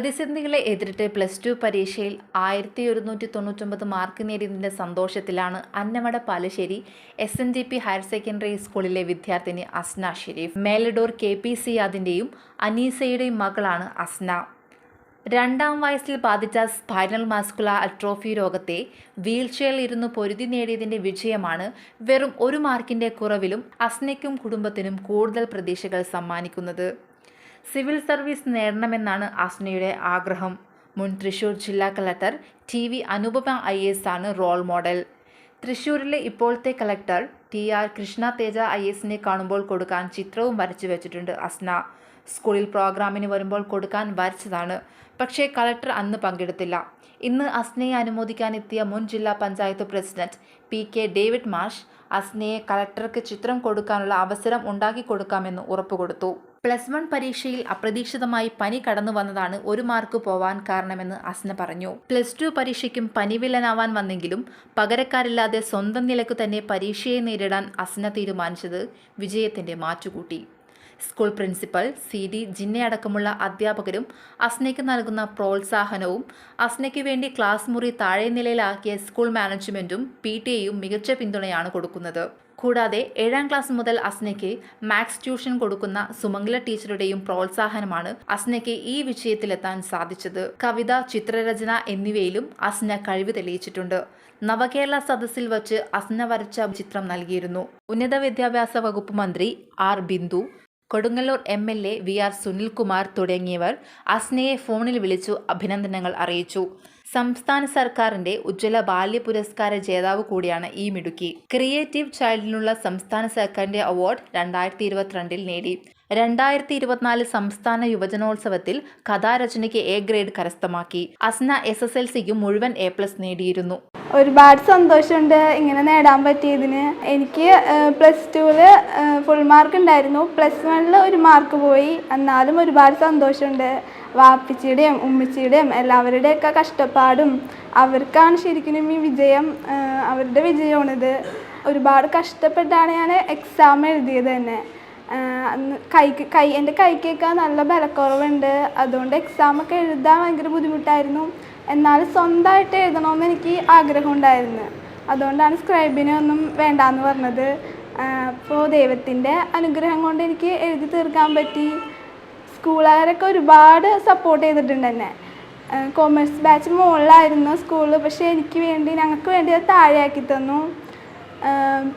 പ്രതിസന്ധികളെ എതിരിട്ട് plus two പരീക്ഷയിൽ ആയിരത്തി ഒരുന്നൂറ്റി തൊണ്ണൂറ്റൊമ്പത് മാർക്ക് നേടിയതിന്റെ സന്തോഷത്തിലാണ് Annamada Palassery S N G P higher secondary സ്കൂളിലെ വിദ്യാർത്ഥിനി അസ്ന ഷെരീഫ്. മേലഡോർ കെ പി സിയാദിന്റെയും അനീസയുടെയും മകളാണ് അസ്ന. രണ്ടാം വയസ്സിൽ ബാധിച്ച സ്പൈനൽ മാസ്കുല അട്രോഫി രോഗത്തെ വീൽചെയറിൽ ഇരുന്ന് പൊരുതി നേടിയതിന്റെ വിജയമാണ് വെറും ഒരു മാർക്കിന്റെ കുറവിലും അസ്നയ്ക്കും കുടുംബത്തിനും കൂടുതൽ പ്രതീക്ഷകൾ സമ്മാനിക്കുന്നത്. സിവിൽ സർവീസ് നേടണമെന്നാണ് അസ്നയുടെ ആഗ്രഹം. മുൻ തൃശൂർ ജില്ലാ collector T V Anupama I S ആണ് റോൾ മോഡൽ. തൃശൂരിലെ ഇപ്പോഴത്തെ collector T R Krishna Teja I എസിനെ കാണുമ്പോൾ കൊടുക്കാൻ ചിത്രവും വരച്ചു വെച്ചിട്ടുണ്ട് അസ്ന. സ്കൂളിൽ പ്രോഗ്രാമിന് വരുമ്പോൾ കൊടുക്കാൻ വരച്ചതാണ് പക്ഷേ കളക്ടർ അന്ന് പങ്കെടുത്തില്ല. ഇന്ന് അസ്നയെ അനുമോദിക്കാനെത്തിയ മുൻ ജില്ലാ panchayat president P K David മാഷ് അസ്നയെ കളക്ടർക്ക് ചിത്രം കൊടുക്കാനുള്ള അവസരം ഉണ്ടാക്കി കൊടുക്കാമെന്ന് ഉറപ്പുകൊടുത്തു. പ്ലസ് വൺ പരീക്ഷയിൽ അപ്രതീക്ഷിതമായി പനി കടന്നു വന്നതാണ് ഒരു മാർക്ക് പോവാൻ കാരണമെന്ന് അസ്ന പറഞ്ഞു. പ്ലസ് ടു പരീക്ഷയ്ക്കും പനിവില്ലനാവാൻ വന്നെങ്കിലും പകരക്കാരില്ലാതെ സ്വന്തം നിലയ്ക്ക് തന്നെ പരീക്ഷയെ നേരിടാൻ അസ്ന തീരുമാനിച്ചത് വിജയത്തിന്റെ മാറ്റുകൂട്ടി. സ്കൂൾ പ്രിൻസിപ്പൽ സി ഡി ജിന്നയടക്കമുള്ള അധ്യാപകരും അസ്നയ്ക്ക് നൽകുന്ന പ്രോത്സാഹനവും അസ്നയ്ക്ക് വേണ്ടി ക്ലാസ് മുറി താഴെ നിലയിലാക്കിയ സ്കൂൾ മാനേജ്മെന്റും പി ടി എയും മികച്ച പിന്തുണയാണ് കൊടുക്കുന്നത്. കൂടാതെ ഏഴാം ക്ലാസ് മുതൽ അസ്നയ്ക്ക് മാത്സ് ട്യൂഷൻ കൊടുക്കുന്ന സുമംഗല ടീച്ചറുടെയും പ്രോത്സാഹനമാണ് അസ്നയ്ക്ക് ഈ വിഷയത്തിലെത്താൻ സാധിച്ചത്. കവിത ചിത്രരചന എന്നിവയിലും അസ്ന കഴിവ് തെളിയിച്ചിട്ടുണ്ട്. നവകേരള സദസ്സിൽ വച്ച് അസ്ന വരച്ച ചിത്രം നൽകിയിരുന്നു. ഉന്നത വിദ്യാഭ്യാസ വകുപ്പ് മന്ത്രി R Bindu Kodungallur M L A V R Sunilkumar തുടങ്ങിയവർ അസ്നയെ ഫോണിൽ വിളിച്ചു അഭിനന്ദനങ്ങൾ അറിയിച്ചു. സംസ്ഥാന സർക്കാരിന്റെ ഉജ്ജ്വല ബാല്യ പുരസ്കാര ജേതാവ് കൂടിയാണ് ഈ മിടുക്കി. ക്രിയേറ്റീവ് ചൈൽഡിനുള്ള സംസ്ഥാന സർക്കാരിന്റെ അവാർഡ് രണ്ടായിരത്തി ഇരുപത്തിരണ്ടിൽ നേടി. രണ്ടായിരത്തി ഇരുപത്തിനാല് സംസ്ഥാന യുവജനോത്സവത്തിൽ കഥാരചനയ്ക്ക് എ ഗ്രേഡ് കരസ്ഥമാക്കി. അസ്ന എസ് എസ് എൽ സിക്കും മുഴുവൻ എ പ്ലസ് നേടിയിരുന്നു. ഒരുപാട് സന്തോഷമുണ്ട് ഇങ്ങനെ നേടാൻ പറ്റിയതിന്. എനിക്ക് പ്ലസ് ടുവിൽ ഫുൾ മാർക്ക് ഉണ്ടായിരുന്നു. പ്ലസ് വണ്ണിൽ ഒരു മാർക്ക് പോയി. എന്നാലും ഒരുപാട് സന്തോഷമുണ്ട്. വാപ്പിച്ചിയുടെയും ഉമ്മച്ചിയുടെയും എല്ലാവരുടെയൊക്കെ കഷ്ടപ്പാടും അവർക്കാണ് ശരിക്കും ഈ വിജയം അവരുടെ വിജയമാണിത്. ഒരുപാട് കഷ്ടപ്പെട്ടാണ് ഞാൻ എക്സാം എഴുതിയത് തന്നെ. കൈക്ക് കൈ എന്റെ കൈക്കൊക്കെ നല്ല ബലക്കുറവുണ്ട്. അതുകൊണ്ട് എക്സാമൊക്കെ എഴുതാൻ ഭയങ്കര ബുദ്ധിമുട്ടായിരുന്നു. എന്നാൽ സ്വന്തമായിട്ട് എഴുതണമെന്ന് എനിക്ക് ആഗ്രഹം ഉണ്ടായിരുന്നു അതുകൊണ്ടാണ് സ്ക്രൈബിനെ ഒന്നും വേണ്ടാന്ന് പറഞ്ഞത്. അപ്പോൾ ദൈവത്തിന്റെ അനുഗ്രഹം കൊണ്ട് എനിക്ക് എഴുതി തീർക്കാൻ പറ്റി. സ്കൂളുകാരൊക്കെ ഒരുപാട് സപ്പോർട്ട് ചെയ്തിട്ടുണ്ട് എന്നെ. കോമേഴ്സ് ബാച്ച് മുകളിലായിരുന്നു സ്കൂളിൽ പക്ഷേ എനിക്ക് വേണ്ടി ഞങ്ങൾക്ക് വേണ്ടി അത് താഴെയാക്കി തന്നു.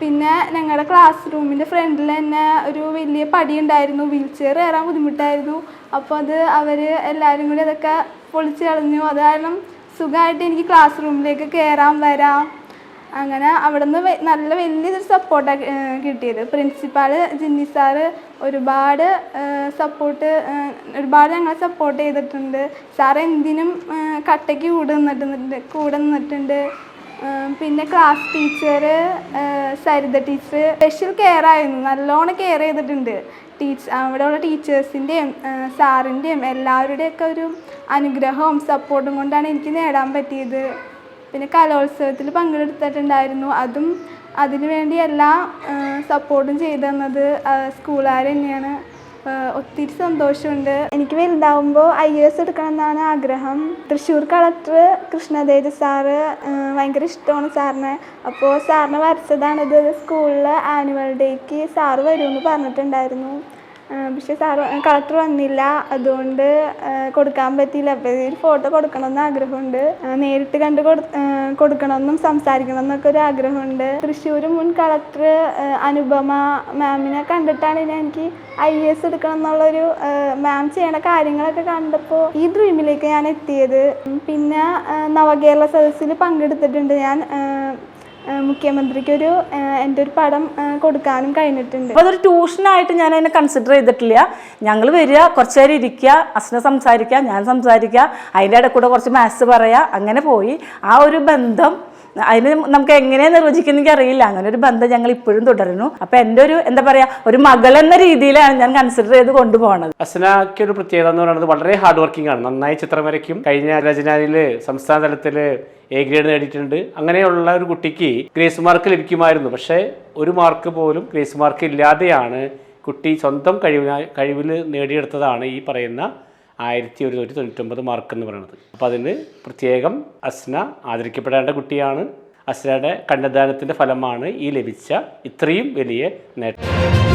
പിന്നെ ഞങ്ങളുടെ ക്ലാസ് റൂമിന്റെ ഫ്രണ്ടിൽ തന്നെ ഒരു വലിയ പടി ഉണ്ടായിരുന്നു വീൽ ചെയർ കയറാൻ ബുദ്ധിമുട്ടായിരുന്നു. അപ്പോൾ അത് അവർ എല്ലാവരും കൂടി അതൊക്കെ പൊളിച്ച് കളഞ്ഞു. അത് കാരണം സുഖമായിട്ട് എനിക്ക് ക്ലാസ് റൂമിലേക്ക് കയറാൻ വരാം. അങ്ങനെ അവിടെ നിന്ന് നല്ല വലിയൊരു സപ്പോർട്ടാണ് കിട്ടിയത്. പ്രിൻസിപ്പാൾ ജിന്നി സാറ് ഒരുപാട് സപ്പോർട്ട് ഒരുപാട് ഞങ്ങളെ സപ്പോർട്ട് ചെയ്തിട്ടുണ്ട്. സാർ എന്തിനും കട്ടയ്ക്ക് കൂടെ നിന്നിട്ടുണ്ട് കൂടെ നിന്നിട്ടുണ്ട്. പിന്നെ class teacher Saritha teacher special care ആയിരുന്നു. നല്ലോണം കെയർ ചെയ്തിട്ടുണ്ട്. ടീച്ച് അവിടെയുള്ള ടീച്ചേഴ്സിന്റെയും സാറിന്റെയും എല്ലാവരുടെയൊക്കെ ഒരു അനുഗ്രഹവും സപ്പോർട്ടും കൊണ്ടാണ് എനിക്ക് നേടാൻ പറ്റിയത്. പിന്നെ കലോത്സവത്തിൽ പങ്കെടുത്തിട്ടുണ്ടായിരുന്നു. അതും അതിനുവേണ്ടി എല്ലാ സപ്പോർട്ടും ചെയ്തു തന്നത് സ്കൂളുകാർ തന്നെയാണ്. ഒത്തിരി സന്തോഷമുണ്ട്. എനിക്ക് വലുതാവുമ്പോൾ ഐ എസ് എടുക്കണം എന്നാണ് ആഗ്രഹം. തൃശ്ശൂർ കളക്ടർ കൃഷ്ണദേവ സാറ് ഭയങ്കര ഇഷ്ടമാണ് സാറിനെ. അപ്പോൾ സാറിനെ വരച്ചതാണിത് സ്കൂളിൽ ആനുവൽ ഡേക്ക് സാറ് വരുമെന്ന് പറഞ്ഞിട്ടുണ്ടായിരുന്നു. പക്ഷേ സാറ് കളക്ടർ വന്നില്ല. അതുകൊണ്ട് കൊടുക്കാൻ പറ്റിയില്ല. അപ്പോൾ ഒരു ഫോട്ടോ കൊടുക്കണമെന്ന് ആഗ്രഹമുണ്ട്. നേരിട്ട് കണ്ട് കൊടുക്കണമെന്നും സംസാരിക്കണമെന്നൊക്കെ ഒരു ആഗ്രഹമുണ്ട്. തൃശ്ശൂർ മുൻ കളക്ടർ അനുപമ മാമിനെ കണ്ടിട്ടാണ് ഞാൻ എനിക്ക് ഐ എസ് എടുക്കണം എന്നുള്ളൊരു മാം ചെയ്യണ കാര്യങ്ങളൊക്കെ കണ്ടപ്പോൾ ഈ ഡ്രീമിലേക്ക് ഞാൻ എത്തിയത്. പിന്നെ നവകേരള സദസ്സിൽ പങ്കെടുത്തിട്ടുണ്ട് ഞാൻ. മുഖ്യമന്ത്രിക്കൊരു എന്റെ ഒരു പടം കൊടുക്കാനും കഴിഞ്ഞിട്ടുണ്ട്. അപ്പോൾ അതൊരു ട്യൂഷനായിട്ട് ഞാൻ അതിനെ കൺസിഡർ ചെയ്തിട്ടില്ല. ഞങ്ങൾ വരിക കുറച്ച് നേരം ഇരിക്കുക അച്ഛനെ സംസാരിക്കുക ഞാൻ സംസാരിക്കുക അതിന്റെ ഇടയ്ക്കൂടെ കുറച്ച് മാത്സ് പറയുക അങ്ങനെ പോയി. ആ ഒരു ബന്ധം അതിന് നമുക്ക് എങ്ങനെ നിർവചിക്കുന്ന അറിയില്ല. അങ്ങനെ ഒരു ബന്ധം ഞങ്ങൾ ഇപ്പോഴും തുടരുന്നു. അപ്പൊ എന്റെ ഒരു എന്താ പറയാ ഒരു മകൾ എന്ന രീതിയിലാണ് ഞാൻ കൺസിഡർ ചെയ്ത് കൊണ്ടുപോകുന്നത് അസനാക്ക് ഒരു പ്രത്യേകത എന്ന് പറയുന്നത് വളരെ ഹാർഡ് വർക്കിംഗ് ആണ്. നന്നായി ചിത്രം വരയ്ക്കും. കഴിഞ്ഞ രചനാലിൽ സംസ്ഥാന തലത്തിൽ എ ഗ്രേഡ് നേടിയിട്ടുണ്ട്. അങ്ങനെയുള്ള ഒരു കുട്ടിക്ക് ഗ്രേസ് മാർക്ക് ലഭിക്കുമായിരുന്നു. പക്ഷേ ഒരു മാർക്ക് പോലും ഗ്രേസ് മാർക്ക് ഇല്ലാതെയാണ് കുട്ടി സ്വന്തം കഴിവിനായി കഴിവിൽ നേടിയെടുത്തതാണ് ഈ പറയുന്ന ആയിരത്തി ഒരുന്നൂറ്റി തൊണ്ണൂറ്റൊമ്പത് മാർക്ക് എന്ന് പറയുന്നത് അപ്പോൾ അതിന് പ്രത്യേകം അസ്ന ആദരിക്കപ്പെടേണ്ട കുട്ടിയാണ്. അസ്നയുടെ കണ്ണദാനത്തിന്റെ ഫലമാണ് ഈ ലഭിച്ച ഇത്രയും വലിയ നേട്ടം.